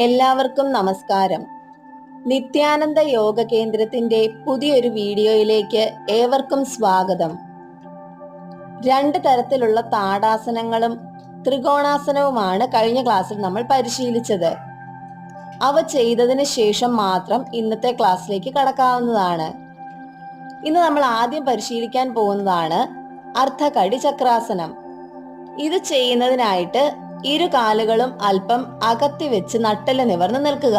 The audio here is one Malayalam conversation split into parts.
എല്ലാവർക്കും നമസ്കാരം. നിത്യാനന്ദ യോഗ കേന്ദ്രത്തിന്റെ പുതിയൊരു വീഡിയോയിലേക്ക് ഏവർക്കും സ്വാഗതം. രണ്ട് തരത്തിലുള്ള താടാസനങ്ങളും ത്രികോണാസനവുമാണ് കഴിഞ്ഞ ക്ലാസ്സിൽ നമ്മൾ പരിശീലിച്ചത്. അവ ചെയ്തതിന് ശേഷം മാത്രം ഇന്നത്തെ ക്ലാസ്സിലേക്ക് കടക്കാവുന്നതാണ്. ഇന്ന് നമ്മൾ ആദ്യം പരിശീലിക്കാൻ പോകുന്നതാണ് അർദ്ധകടി ചക്രാസനം. ഇത് ചെയ്യുന്നതിനായിട്ട് ഇരു കാലുകളും അല്പം അകത്തി വെച്ച് നട്ടൽ നിവർന്ന് നിൽക്കുക.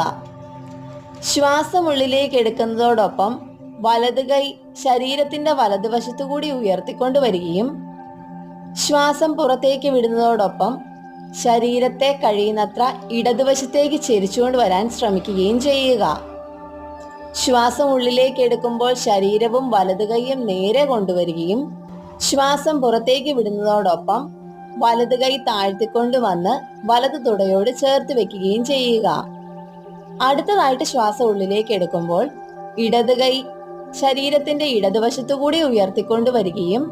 ശ്വാസം ഉള്ളിലേക്ക് എടുക്കുന്നതോടൊപ്പം വലത് കൈ ശരീരത്തിന്റെ വലതുവശത്തുകൂടി കൂടി ഉയർത്തിക്കൊണ്ട് വരികയും ശ്വാസം പുറത്തേക്ക് വിടുന്നതോടൊപ്പം ശരീരത്തെ കഴിയുന്നത്ര ഇടതുവശത്തേക്ക് ചെരിച്ചുകൊണ്ട് വരാൻ ശ്രമിക്കുകയും ചെയ്യുക. ശ്വാസം ഉള്ളിലേക്ക് എടുക്കുമ്പോൾ ശരീരവും വലതു കൈയും നേരെ കൊണ്ടുവരികയും ശ്വാസം പുറത്തേക്ക് വിടുന്നതോടൊപ്പം വലത് കൈ താഴ്ത്തിക്കൊണ്ട് വന്ന് വലത് തുടയോട് ചേർത്ത് വെക്കുകയും ചെയ്യുക. അടുത്തതായിട്ട് ശ്വാസം ഉള്ളിലേക്ക് എടുക്കുമ്പോൾ ഇടത് കൈ ശരീരത്തിന്റെ ഇടതുവശത്തുകൂടി ഉയർത്തിക്കൊണ്ട് വരികയും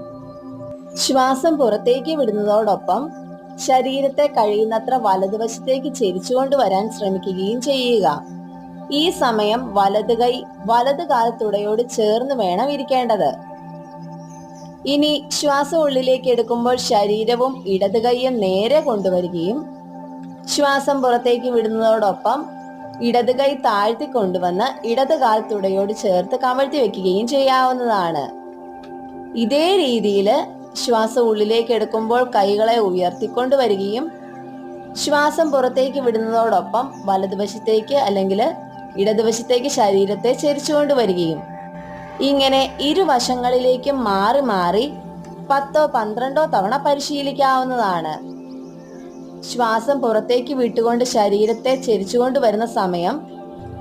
ശ്വാസം പുറത്തേക്ക് വിടുന്നതോടൊപ്പം ശരീരത്തെ കഴിയുന്നത്ര വലതുവശത്തേക്ക് ചെരിച്ചുകൊണ്ട് വരാൻ ശ്രമിക്കുകയും ചെയ്യുക. ഈ സമയം വലത് കൈ വലത് കാലത്തുടയോട് ചേർന്ന് വേണം ഇരിക്കേണ്ടത്. ഇനി ശ്വാസം ഉള്ളിലേക്ക് എടുക്കുമ്പോൾ ശരീരവും ഇടത് കൈയും നേരെ കൊണ്ടുവരികയും ശ്വാസം പുറത്തേക്ക് വിടുന്നതോടൊപ്പം ഇടത് കൈ താഴ്ത്തി കൊണ്ടുവന്ന് ഇടത് കാൽ തുടയോട് ചേർത്ത് കമഴ്ത്തി വെക്കുകയും ചെയ്യാവുന്നതാണ്. ഇതേ രീതിയിൽ ശ്വാസം ഉള്ളിലേക്ക് എടുക്കുമ്പോൾ കൈകളെ ഉയർത്തിക്കൊണ്ട് വരികയും ശ്വാസം പുറത്തേക്ക് വിടുന്നതോടൊപ്പം വലതുവശത്തേക്ക് അല്ലെങ്കിൽ ഇടതുവശത്തേക്ക് ശരീരത്തെ ചരിച്ചുകൊണ്ട് വരികയും ഇങ്ങനെ ഇരുവശങ്ങളിലേക്കും മാറി മാറി പത്തോ പന്ത്രണ്ടോ തവണ പരിശീലിക്കാവുന്നതാണ്. ശ്വാസം പുറത്തേക്ക് വിട്ടുകൊണ്ട് ശരീരത്തെ ചെരിച്ചുകൊണ്ട് വരുന്ന സമയം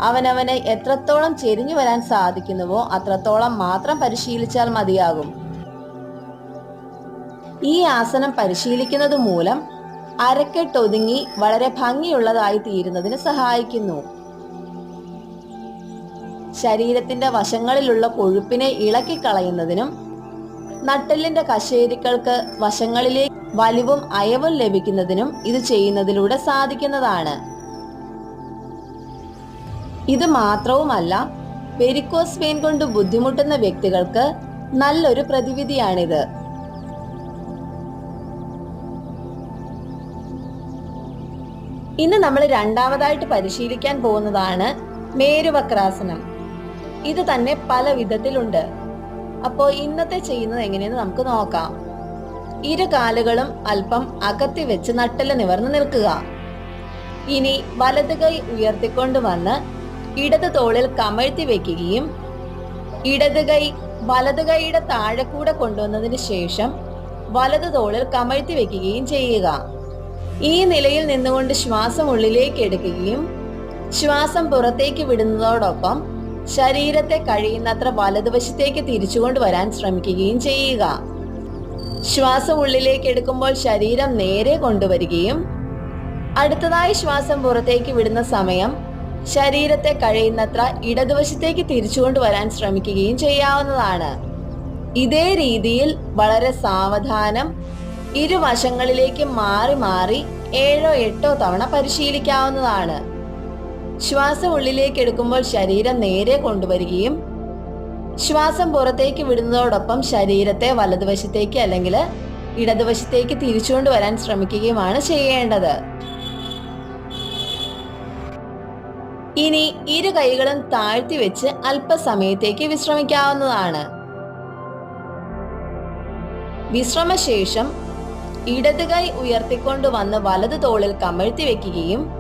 അവനവനെ എത്രത്തോളം ചെരിഞ്ഞു വരാൻ സാധിക്കുന്നുവോ അത്രത്തോളം മാത്രം പരിശീലിച്ചാൽ മതിയാകും. ഈ ആസനം പരിശീലിക്കുന്നത് മൂലം അരക്കെട്ടൊതുങ്ങി വളരെ ഭംഗിയുള്ളതായി തീരുന്നതിന് സഹായിക്കുന്നു. ശരീരത്തിന്റെ വശങ്ങളിലുള്ള കൊഴുപ്പിനെ ഇളക്കി കളയുന്നതിനും നട്ടെല്ലിന്റെ കശേരിക്കൾക്ക് വശങ്ങളിലെ വലിവും അയവും ലഭിക്കുന്നതിനും ഇത് ചെയ്യുന്നതിലൂടെ സാധിക്കുന്നതാണ്. ഇത് മാത്രവുമല്ല വെരിക്കോസ് വെയിൻ കൊണ്ട് ബുദ്ധിമുട്ടുന്ന വ്യക്തികൾക്ക് നല്ലൊരു പ്രതിവിധിയാണിത്. ഇന്ന് നമ്മൾ രണ്ടാമതായിട്ട് പരിശീലിക്കാൻ പോകുന്നതാണ് മേരുവക്രാസനം. ഇത് തന്നെ പല വിധത്തിലുണ്ട്. അപ്പോൾ ഇന്നത്തെ ചെയ്യുന്നത് എങ്ങനെയെന്ന് നമുക്ക് നോക്കാം. ഇരു കാലുകളും അല്പം അകത്തി വെച്ച് നട്ടൽ നിവർന്ന് നിൽക്കുക. ഇനി വലത് കൈ ഉയർത്തിക്കൊണ്ട് വന്ന് ഇടത് തോളിൽ കമഴ്ത്തി വെക്കുകയും ഇടത് കൈ വലത് കൈയുടെ താഴെ കൂടെ കൊണ്ടുവന്നതിന് ശേഷം വലത് തോളിൽ കമഴ്ത്തി വെക്കുകയും ചെയ്യുക. ഈ നിലയിൽ നിന്നുകൊണ്ട് ശ്വാസം ഉള്ളിലേക്ക് എടുക്കുകയും ശ്വാസം പുറത്തേക്ക് വിടുന്നതോടൊപ്പം ശരീരത്തെ കഴിയുന്നത്ര വലതുവശത്തേക്ക് തിരിച്ചുകൊണ്ട് വരാൻ ശ്രമിക്കുകയും ചെയ്യുക. ശ്വാസം ഉള്ളിലേക്ക് എടുക്കുമ്പോൾ ശരീരം നേരെ കൊണ്ടുവരികയും അടുത്തതായി ശ്വാസം പുറത്തേക്ക് വിടുന്ന സമയം ശരീരത്തെ കഴിയുന്നത്ര ഇടതുവശത്തേക്ക് തിരിച്ചുകൊണ്ട് വരാൻ ശ്രമിക്കുകയും ചെയ്യാവുന്നതാണ്. ഇതേ രീതിയിൽ വളരെ സാവധാനം ഇരുവശങ്ങളിലേക്ക് മാറി മാറി ഏഴോ എട്ടോ തവണ പരിശീലിക്കാവുന്നതാണ്. ശ്വാസം ഉള്ളിലേക്ക് എടുക്കുമ്പോൾ ശരീരം നേരെ കൊണ്ടുവരികയും ശ്വാസം പുറത്തേക്ക് വിടുന്നതോടൊപ്പം ശരീരത്തെ വലതുവശത്തേക്ക് അല്ലെങ്കിൽ ഇടതുവശത്തേക്ക് തിരിച്ചുകൊണ്ട് വരാൻ ശ്രമിക്കുകയുമാണ് ചെയ്യേണ്ടത്. ഇനി ഇരു കൈകളും താഴ്ത്തി വെച്ച് അല്പസമയത്തേക്ക് വിശ്രമിക്കാവുന്നതാണ്. വിശ്രമശേഷം ഇടത് കൈ ഉയർത്തിക്കൊണ്ട് വന്ന് വലത് തോളിൽ കമഴ്ത്തി വെക്കുകയും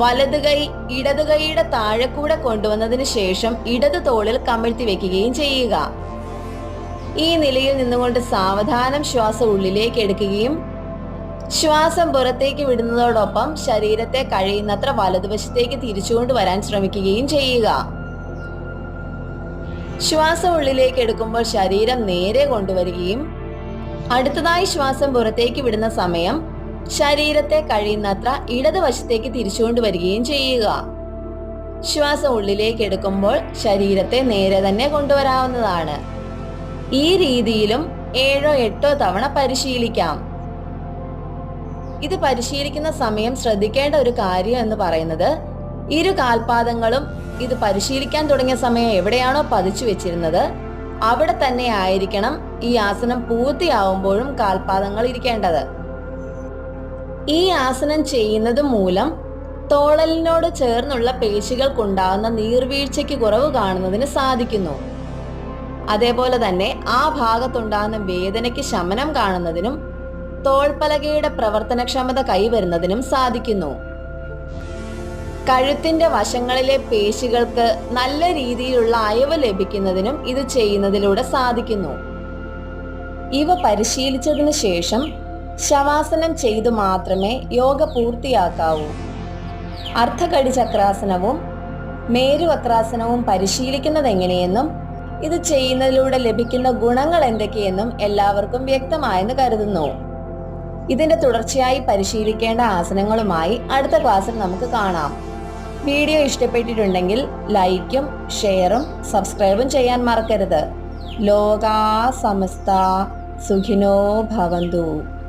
വലത് കൈ ഇടത് കൈയുടെ താഴെ കൂടെ കൊണ്ടുവന്നതിന് ശേഷം ഇടത് തോളിൽ കമഴ്ത്തി വെക്കുകയും ചെയ്യുക. ഈ നിലയിൽ നിന്നുകൊണ്ട് സാവധാനം ശ്വാസം ഉള്ളിലേക്ക് എടുക്കുകയും ശ്വാസം പുറത്തേക്ക് വിടുന്നതോടൊപ്പം ശരീരത്തെ കഴിയുന്നത്ര വലതുവശത്തേക്ക് തിരിച്ചുകൊണ്ട് വരാൻ ശ്രമിക്കുകയും ചെയ്യുക. ശ്വാസം ഉള്ളിലേക്ക് എടുക്കുമ്പോൾ ശരീരം നേരെ കൊണ്ടുവരികയും അടുത്തതായി ശ്വാസം പുറത്തേക്ക് വിടുന്ന സമയം ശരീരത്തെ കഴിയുന്നത്ര ഇടതുവശത്തേക്ക് തിരിച്ചുകൊണ്ട് വരികയും ചെയ്യുക. ശ്വാസം ഉള്ളിലേക്ക് എടുക്കുമ്പോൾ ശരീരത്തെ നേരെ തന്നെ കൊണ്ടുവരാവുന്നതാണ്. ഈ രീതിയിലും ഏഴോ എട്ടോ തവണ പരിശീലിക്കാം. ഇത് പരിശീലിക്കുന്ന സമയം ശ്രദ്ധിക്കേണ്ട ഒരു കാര്യം എന്ന് പറയുന്നത് ഇരു കാൽപാദങ്ങളും ഇത് പരിശീലിക്കാൻ തുടങ്ങിയ സമയം എവിടെയാണോ പതിച്ചു വെച്ചിരുന്നത് അവിടെ തന്നെ ആയിരിക്കണം ഈ ആസനം പൂർത്തിയാവുമ്പോഴും കാൽപാദങ്ങൾ ഇരിക്കേണ്ടത്. ഈ ആസനം ചെയ്യുന്നത് മൂലം തോളലിനോട് ചേർന്നുള്ള പേശികൾക്കുണ്ടാകുന്ന നീർവീഴ്ചയ്ക്ക് കുറവ് കാണുന്നതിന് സാധിക്കുന്നു. അതേപോലെ തന്നെ ആ ഭാഗത്തുണ്ടാകുന്ന വേദനയ്ക്ക് ശമനം കാണുന്നതിനും തോൾപ്പലകയുടെ പ്രവർത്തനക്ഷമത കൈവരുന്നതിനും സാധിക്കുന്നു. കഴുത്തിന്റെ വശങ്ങളിലെ പേശികൾക്ക് നല്ല രീതിയിലുള്ള അയവ് ലഭിക്കുന്നതിനും ഇത് ചെയ്യുന്നതിലൂടെ സാധിക്കുന്നു. ഇവ പരിശീലിച്ചതിന് ശേഷം ശവാസനം ചെയ്തു മാത്രമേ യോഗ പൂർത്തിയാക്കാവൂ. അർദ്ധകടി ചക്രാസനവും മേരുവക്രാസനവും പരിശീലിക്കുന്നത് എങ്ങനെയെന്നും ഇത് ചെയ്യുന്നതിലൂടെ ലഭിക്കുന്ന ഗുണങ്ങൾ എന്തൊക്കെയെന്നും എല്ലാവർക്കും വ്യക്തമായെന്ന് കരുതുന്നു. ഇതിന്റെ തുടർച്ചയായി പരിശീലിക്കേണ്ട ആസനങ്ങളുമായി അടുത്ത ക്ലാസ്സിൽ നമുക്ക് കാണാം. വീഡിയോ ഇഷ്ടപ്പെട്ടിട്ടുണ്ടെങ്കിൽ ലൈക്കും ഷെയറും സബ്സ്ക്രൈബും ചെയ്യാൻ മറക്കരുത്. ലോകാ സമസ്ത സുഖിനോ ഭവന്തു.